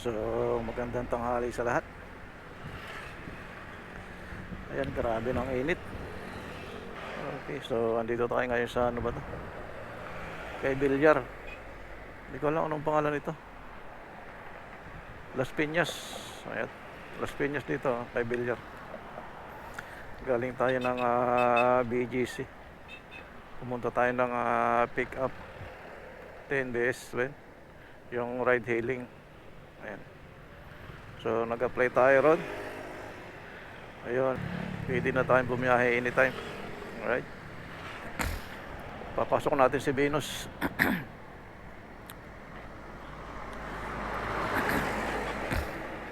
So, magandang tanghali sa lahat. Ayan, grabe ng init. Okay, so andito tayo ngayon sa ano ba to? Kay Bilyar. Hindi ko alam anong pangalan nito. Las Piñas. Ayan, Las Piñas dito, kay Bilyar. Galing tayo ng ah, BGC. Pumunta tayo ng ah, pick up 10 BS, ben. Yung ride hailing. Ayan. So, nag-apply tayo ron. Ayun. Pwede na tayong bumiyahe anytime. Alright. Papasok natin si Venus.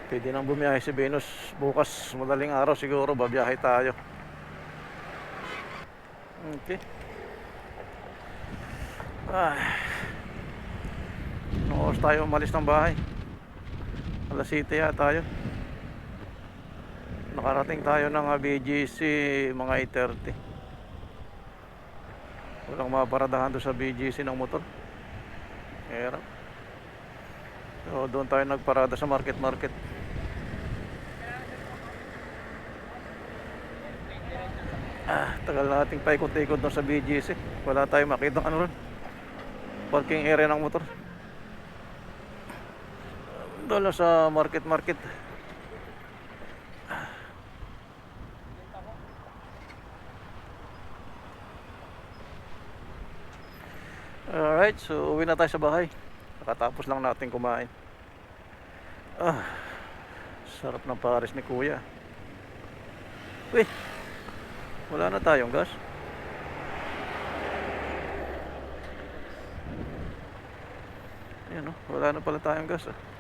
Pwede nang bumiyahe si Venus. Bukas, madaling araw siguro, babiyahe tayo. Okay. Ah. Oras tayo umalis ng bahay? Alas 7 yata yun. Nakarating tayo ng ah, BGC mga 8.30. Walang maparadahan doon sa BGC ng motor. Hirap. So doon tayo nagparada sa market market. Ah, tagal nating paikot-ikot doon sa BGC. Wala tayong makita ano ron. Parking area ng motor. Doon lang sa market market. Alright, so uwi na tayo sa bahay. Nakatapos lang natin kumain. Ah, sarap ng pares ni kuya. Uy, wala na tayong gas. Ayan o, wala na pala tayong gas ah.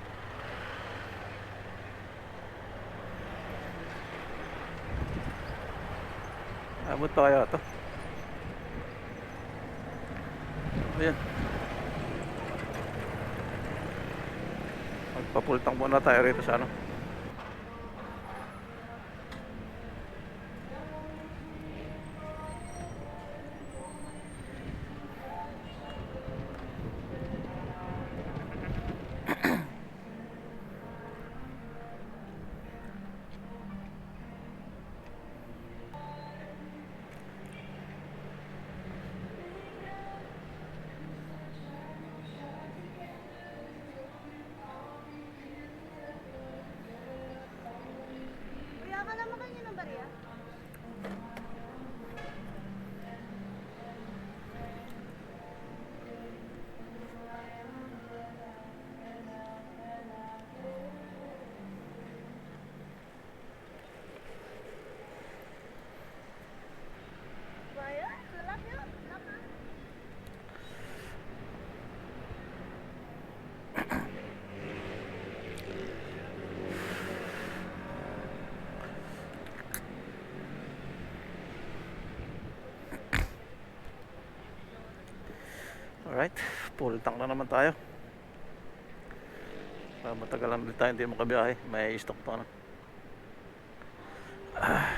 Abot pa kaya to? Ayan. Magpapultang muna tayo rito sa ano. Alright, pultang na naman tayo. Para matagal lang ulit tayo hindi makabiyahe. May stock pa na. Ah.